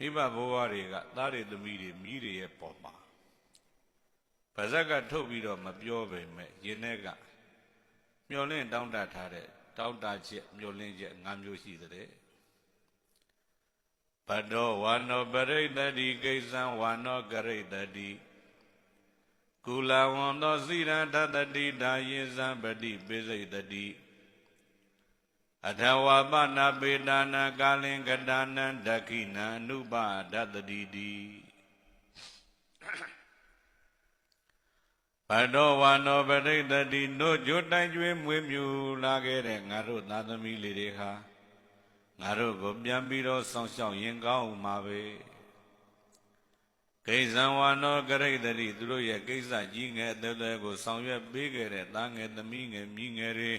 မိဘဘိုးဘွားတွေကသားတွေသမီးတွေမိတွေရဲ့ပေါ်မှာပါဇက်ကထုတ်ပြီးတော့မပြောပေမဲ့ယင်းထဲကမျောလင့်တောင်းတထားတဲ့တောင်းတချက်မျောလင့်ချက်၅မျိုးရှိတဲ့ဘဒ္ဒောဝါနောပရိတ္တိကိစ္စံဝါနောကရိတ္တိကုလဝံသောစိရထတတိဒါယေဇံပတိပိစိတတိ အထဝပနာပေတာနာကာလင်ကတာနံဒခိနံအနုပဒတတိတိဘဒ္ဒောဝါနောပရိတ္တိတို့ကြိုတိုင်ကျွေးမွေးမြူလာခဲ့တဲ့ငါတို့သားသမီးလေးတွေဟာငါတို့ကိုပြန်ပြီးတော့စောင့်ရှောက်ရင်ကောင်းမှာပဲကိစ္စံဝါနောကရိတ္တိသူတို့ရဲ့ကိစ္စကြီးငယ်အသေးသေးကိုဆောင်ရွက်ပေးခဲ့တဲ့သားငယ်သမီးငယ်မိငယ်တွေ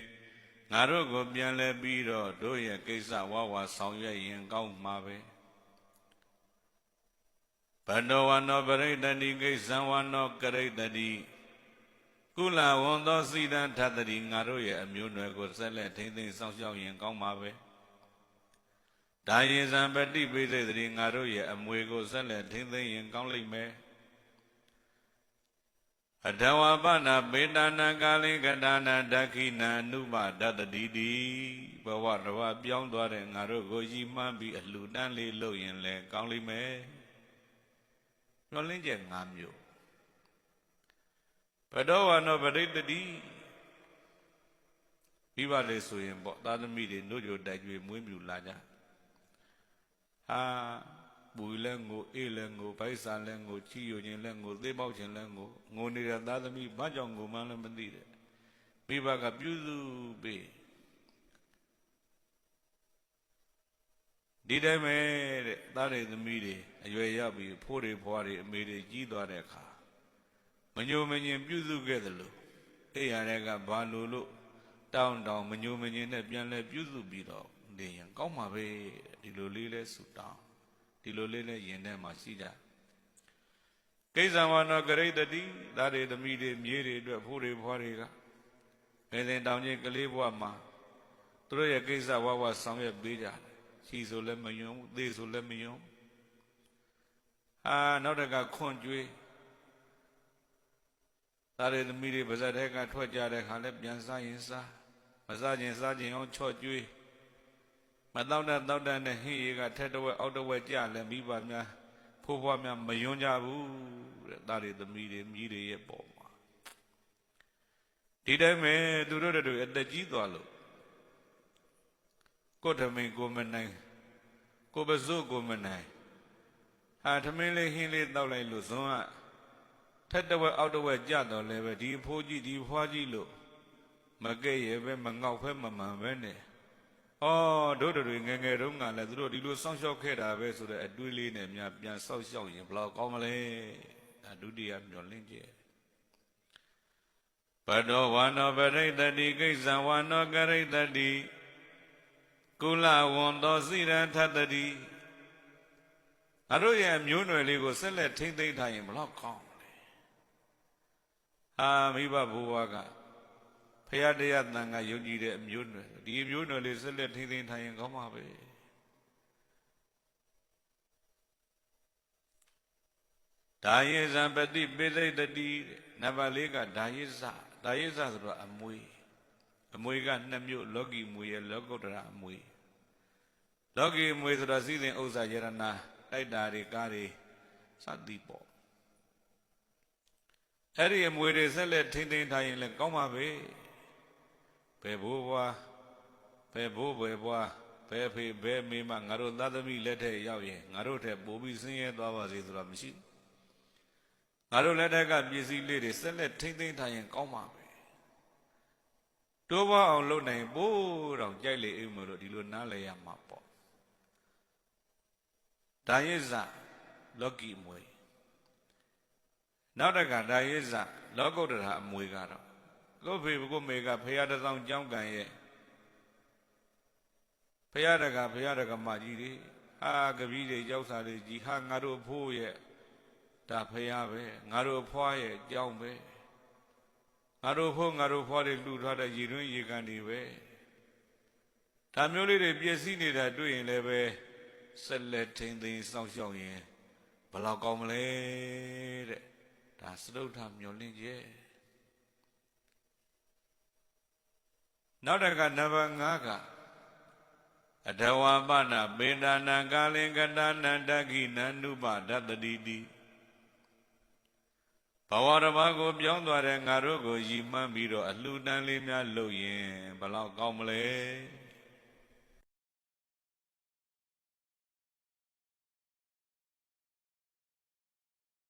ငါတို့ကိုပြန်လဲပြီးတော့တို့ရဲ့ကိစ္စဝါဝါဆောင်ရွက်ရင်ကောင်းမှာပဲဘန္တောဝနောပရိတ္တိကိစ္စံဝါနောကရိတ္တိကုလဝံသောစိတံထတ္တိငါတို့ရဲ့အမျိုးနွယ်ကိုဆက်လက်ထိမ့်သိမ်းစောင့်ရှောက်ရင်ကောင်းမှာပဲဒါယေဇံပတိပိစိတ်တိငါတို့ရဲ့အမွေကိုဆက်လက်ထိမ့်သိမ်းရင်ကောင်းလိမ့်မယ် အထဝပနာပေတနာကာလိကတာနာဒခိနာအနုပဒတတိတိဘဝတစ်ဝပြောင်းသွားတဲ့ငါတို့ကိုရီမှန်းပြီးအလှတန်းလေးလုပ်ရင်လည်းကောင်းလိမ့်မယ်ညှော်လင်းချက်၅မျိုးဘဒောဝနောပရိတ္တိပြီးပါလေဆိုရင်ပေါ့သာသမီတွေနှုတ်ကြတိုက်ကြွေမွေးမြူလာကြဟာ ပူလဲငိုအေးလဲငိုဗိုက်စာလဲငိုချီယိုခြင်းလဲငိုသေးပေါက်ခြင်းလဲငိုငိုနေတဲ့သာသမီဘာကြောင့်ငိုမှန်းလည်းမသိတဲ့မိဘကပြုစုပေးဒီတိုင်းပဲတဲ့သားတွေသမီးတွေအရွယ်ရောက်ပြီးဖိုးတွေဖွားတွေအမေတွေကြီးသွားတဲ့အခါမညိုမညင်ပြုစုခဲ့သလိုအဲ့ရတဲ့ကဘာလို့လို့တောင်းတောင်းမညိုမညင်နဲ့ပြန်လဲပြုစုပြီးတော့နေရင်ကောင်းမှာပဲဒီလိုလေးလဲဆူတောင်း ဒီလိုလေးလဲယင်ထဲမှာရှိကြကိစ္စဝါနောကရိတတိသားတွေသမီးတွေမြေးတွေအတွက်ဖိုးတွေဖွားတွေကငယ်စဉ်တောင်ကြီးကလေးဘဝမှာသူတို့ရဲ့ကိစ္စဝဝဆောင်ရွက်ပေးကြတယ်ရှိဆိုလည်းမယွန်းသေဆိုလည်းမယွန်းအာနောက်တကခွန်ကျွေးသားတွေသမီးတွေပါဇက်တဲ့ကထွက်ကြတဲ့ခါလဲပြန်စားရင်စားမစားခြင်းစားခြင်းအောင်ချော့ကျွေး မတော့တဲ့တော့တဲ့နဲ့ဟင်းရီကထက်တဝက်အောက်တဝက်ကြလဲမိဘများဖိုးဖွားများမယွန်းကြဘူးတဲ့သားတွေသမီးတွေမြည်တွေရဲ့ပေါ်မှာဒီတိုင်းပဲသူတို့တို့အသက်ကြီးသွားလို့ကိုထမင်းကိုမနိုင်ကိုပစုကိုမနိုင်ဟာထမင်းလေးဟင်းလေးတောက်လိုက်လို့ဇွန်ကထက်တဝက်အောက်တဝက်ကြတော့လည်းပဲဒီအဖိုးကြီးဒီဖွားကြီးလို့မကဲ့ရဲ့ပဲမငေါက်ဖဲမမှန်ပဲနဲ့ ဩတို့တို့တွေငယ်ငယ်တုန်းကလည်းသူတို့ဒီလိုစောင့်ရှောက်ခဲ့တာပဲဆိုတဲ့အတွေးလေးနဲ့များပြန်စောင့်ရှောက်ရင်ဘယ်လောက်ကောင်းမလဲဒါဒုတိယမျောလင့်ချက်ပတောဝါနောပရိတ္တိကိစ္စဝါနောကရိတ္တိကုလဝံသောစိရထတတိအတို့ရဲ့မျိုးနွယ်လေးကိုဆက်လက်ထိမ့်သိမ့်ထားရင်ဘယ်လောက်ကောင်းလဲအာမိဘဘိုးဘွားက ဖရာတရားတန်ခါယုံကြည်တဲ့အမျိုးနွယ်ဒီအမျိုးနွယ်လေးဆက်လက်ထိမ့်သိမ့်ထားရင်ကောင်းပါပဲဒါယေဇံပတိပိသိတတိနံပါတ်၄ကဒါယေဇဒါယေဇဆိုတော့အမွေအမွေကနှစ်မျိုးလောကီမွေရဲ့လောကုတ္တရာအမွေလောကီမွေဆိုတော့စီစဉ်ဥစ္စာယရနာတိုက်တာတွေကားတွေစသည်ပေါ့အဲ့ဒီအမွေတွေဆက်လက်ထိမ့်သိမ်းထားရင်လည်းကောင်းပါပဲ ဘယ်ဘိုးဘွားဘယ်ဘိုးဘယ်ဘွားဘယ်ဖေဘယ်မေမငါတို့သားသမီးလက်ထက်ရောက်ရင်ငါတို့ထက်ပိုပြီးဆင်းရဲသွားပါစေဆိုတော့မရှိငါတို့လက်ထက်ကပစ္စည်းလေးတွေဆက်လက်ထိမ့်သိမ်းထားရင်ကောင်းပါပဲတိုးပွားအောင်လုပ်နိုင်ပို့တော့ကြိုက်လေအိမ်မလို့ဒီလိုနားလည်ရမှာပေါ့ဒါယိဇလောကီမွေနောက်တကဒါယိဇလောကုတ္တရာအမွေကတော့ ကိုဖေကိုမေကဖရာတဆောင်ကြောင်းကံရဲ့ဖရာတကဖရာတကမကြီးတွေဟာကပီးတွေကြောက်စာတွေကြီးဟာငါတို့ဖိုးရဲ့ဒါဖရာပဲငါတို့ဖွားရဲ့ကြောင်းပဲငါတို့ဖို့ငါတို့ဖွားတွေလှူထားတဲ့ရည်တွင်းရေကန်တွေပဲဒါမျိုးလေးတွေပြည့်စည်နေတာတွေ့ရင်လည်းပဲဆက်လက်ထိန်သိမ်းစောင့်ရှောက်ရင်ဘယ်လောက်ကောင်းမလဲတဲ့ဒါစတုထမျောလင့်ချ နောက်တစ်ခါနံပါတ်5ကအတဝါပနာပေတာနံကာလင်ကတနန္တခိနန္နုပဒတ္တိတိဘဝတစ်ပါးကိုပြောင်းသွားတဲ့ငါတို့ကိုရည်မှန်းပြီးတော့အလှူဒန်းလေးများလုပ်ရင်ဘယ်လောက်ကောင်းမလဲ